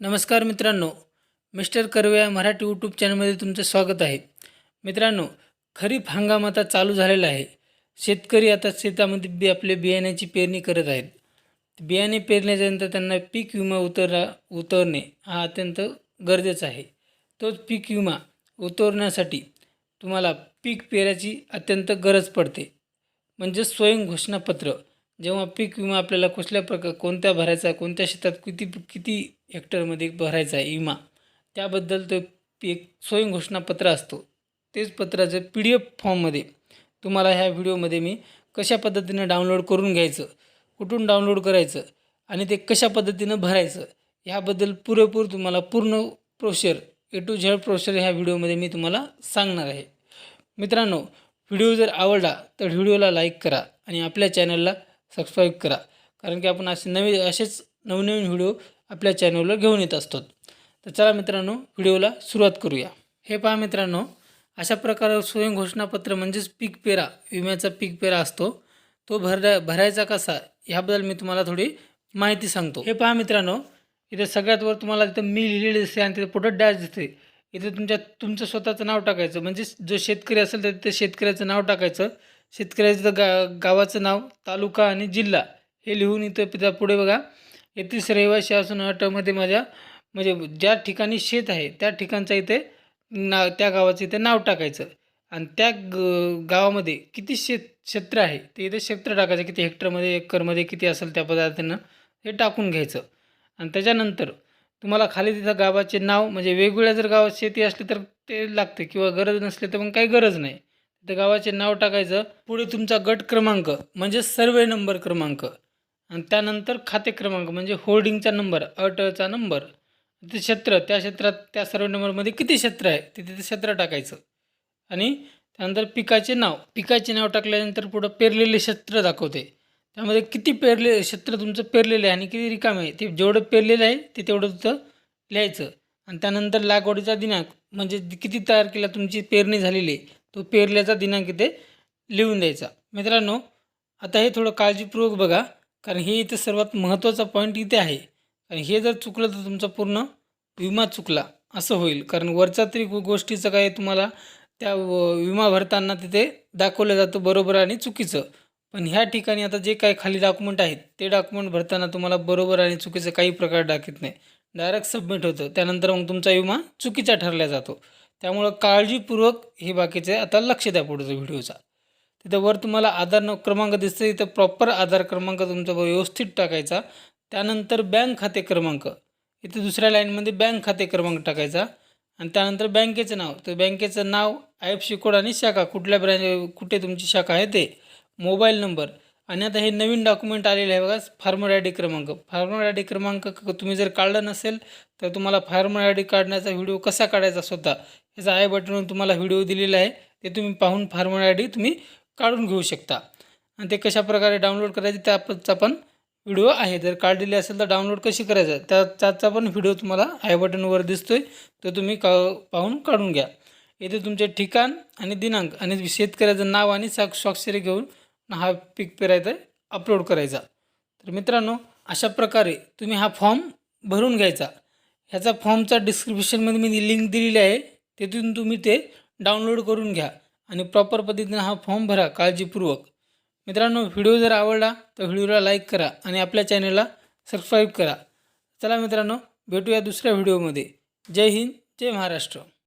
नमस्कार मित्रांनो mister Karve Marathi YouTube चॅनलमध्ये तुमचं स्वागत आहे. मित्रांनो खरीप हंगाम आता चालू झालेला आहे. शेतकरी आता शेतामध्ये बी आपले बियाण्याची पेरणी करत आहेत. बियाणे पेरण्याच्यानंतर त्यांना पीक विमा उतरा उतरणे हा अत्यंत गरजेचा आहे. तोच पीक विमा उतरण्यासाठी तुम्हाला पीक पेरायची अत्यंत गरज पडते. म्हणजे स्वयंघोषणापत्र जेव्हा पीक विमा आपल्याला कुठल्या प्रकार कोणत्या भरायचा आहे कोणत्या शेतात किती किती हेक्टरमध्ये भरायचा आहे विमा त्याबद्दल ते पीक स्वयं घोषणापत्र असतो. तेच पत्राचं पी डी एफ फॉर्ममध्ये तुम्हाला ह्या व्हिडिओमध्ये मी कशा पद्धतीनं डाउनलोड करून घ्यायचं कुठून डाउनलोड करायचं आणि ते कशा पद्धतीनं भरायचं ह्याबद्दल पुरेपूर तुम्हाला पूर्ण प्रोशर ए टू झेड प्रोशर ह्या व्हिडिओमध्ये मी तुम्हाला सांगणार आहे. मित्रांनो व्हिडिओ जर आवडला तर व्हिडिओला लाईक करा आणि आपल्या चॅनलला सबस्क्राईब करा. कारण की आपण असे नवे असेच नवनवीन व्हिडिओ आपल्या चॅनलवर घेऊन येत असतो. तर चला मित्रांनो व्हिडिओला सुरुवात करूया. हे पहा मित्रांनो अशा प्रकारे स्वयं घोषणापत्र म्हणजेच पीक पेरा विम्याचा पीक पेरा असतो. तो भर भरायचा कसा ह्याबद्दल मी तुम्हाला थोडी माहिती सांगतो. हे पहा मित्रांनो इथे सगळ्यात वर तुम्हाला तिथं मी लिहिलेली दिसते आणि तिथे पुढं डॅश दिसते इथे तुमच्या तुमचं स्वतःचं नाव टाकायचं. म्हणजे जो शेतकरी असेल तर तिथे शेतकऱ्याचं नाव टाकायचं. शेतकऱ्याचं गा गावाचं नाव तालुका आणि जिल्हा हे लिहून इथं पिता पुढे बघा. येथील रहिवासी असून अटमध्ये माझ्या म्हणजे ज्या ठिकाणी शेत आहे त्या ठिकाणचं इथे नाव त्या गावाचं इथे नाव टाकायचं. आणि त्या ग गावामध्ये किती शेत क्षेत्र आहे ते इथे क्षेत्र टाकायचं. किती हेक्टरमध्ये एकरमध्ये किती असेल त्या पदार्थानं हे टाकून घ्यायचं. आणि त्याच्यानंतर तुम्हाला खाली तिथं गावाचे नाव म्हणजे वेगवेगळ्या जर गावात शेती असली तर ते लागते किंवा गरज नसली तर मग काही गरज नाही. त्या गावाचे नाव टाकायचं. पुढे तुमचा गट क्रमांक म्हणजे सर्वे नंबर क्रमांक. आणि त्यानंतर खाते क्रमांक म्हणजे होल्डिंगचा नंबर अटचा नंबर. ते क्षेत्र त्या क्षेत्रात त्या सर्व नंबरमध्ये किती क्षेत्र आहे ते तिथे क्षेत्र टाकायचं. आणि त्यानंतर पिकाचे नाव पिकाचे नाव टाकल्यानंतर पुढं पेरलेले क्षेत्र दाखवते. त्यामध्ये किती पेरले क्षेत्र तुमचं पेरलेलं आहे आणि किती रिकाम आहे ते जेवढं पेरलेलं आहे ते तेवढं तिथं लिहायचं. आणि त्यानंतर लागवडीचा दिनांक म्हणजे किती तयार केला तुमची पेरणी झालेली आहे तो पेरल्याचा दिनांक इथे लिहून द्यायचा. मित्रांनो आता हे थोडं काळजीपूर्वक बघा कारण हे इथे सर्वात महत्त्वाचा पॉईंट इथे आहे. आणि हे जर चुकलं तर तुमचा पूर्ण विमा चुकला असं होईल. कारण वरचा तरी गोष्टीचं काय तुम्हाला त्या विमा भरताना तिथे दाखवलं जातं बरोबर आणि चुकीचं. पण ह्या ठिकाणी आता जे काही खाली डॉक्युमेंट आहेत ते डॉक्युमेंट भरताना तुम्हाला बरोबर आणि चुकीचं काही प्रकार दाखवत नाही. डायरेक्ट सबमिट होतं. त्यानंतर मग तुमचा विमा चुकीचा ठरला जातो. त्यामुळं काळजीपूर्वक हे बाकीचे आता लक्ष द्या पुढचा व्हिडिओचा. तिथं वर तुम्हाला आधार न क्रमांक दिसतो इथं प्रॉपर आधार क्रमांक तुमचा व्यवस्थित टाकायचा. त्यानंतर बँक खाते क्रमांक. इथे दुसऱ्या लाईनमध्ये बँक खाते क्रमांक टाकायचा. आणि त्यानंतर बँकेचं नाव. तर बँकेचं नाव आय एफ सी कोड आणि शाखा. कुठल्या ब्रँच कुठे तुमची शाखा आहे ते? Mobile number. आणि आता हे नवीन डॉक्युमेंट आलेलं आहे बघा फार्मर आय डी क्रमांक. फार्मर आय डी क्रमांक तुम्ही जर काढला नसेल तर तुम्हाला फार्मर आय डी काढण्याचा व्हिडिओ कसा काढायचा स्वतः याचा आय बटनवर तुम्हाला व्हिडिओ दिलेला आहे ते तुम्ही पाहून फार्मर आय डी तुम्ही काढून घेऊ शकता. आणि ते कशाप्रकारे डाउनलोड करायचे त्याचा पण व्हिडिओ आहे. जर काढलेली असेल तर डाउनलोड कशी करायचं त्या त्याचा पण व्हिडिओ तुम्हाला आय बटनवर दिसतोय तो तुम्ही का पाहून काढून घ्या. येथे तुमचे ठिकाण आणि दिनांक आणि शेतकऱ्याचं नाव आणि साक्ष स्वाक्षरी घेऊन हा पिक पेरायचा अपलोड करायचा. तर मित्रांनो अशा प्रकारे तुम्ही हा फॉर्म भरून घ्यायचा. ह्याचा फॉर्मचा डिस्क्रिप्शनमध्ये मी लिंक दिलेली आहे तिथून तुम्ही ते डाउनलोड करून घ्या आणि प्रॉपर पद्धतीनं हा फॉर्म भरा काळजीपूर्वक. मित्रांनो व्हिडिओ जर आवडला तर व्हिडिओला लाईक करा आणि आपल्या चॅनलला सबस्क्राईब करा. चला मित्रांनो भेटूया दुसऱ्या व्हिडिओमध्ये जय हिंद जय महाराष्ट्र.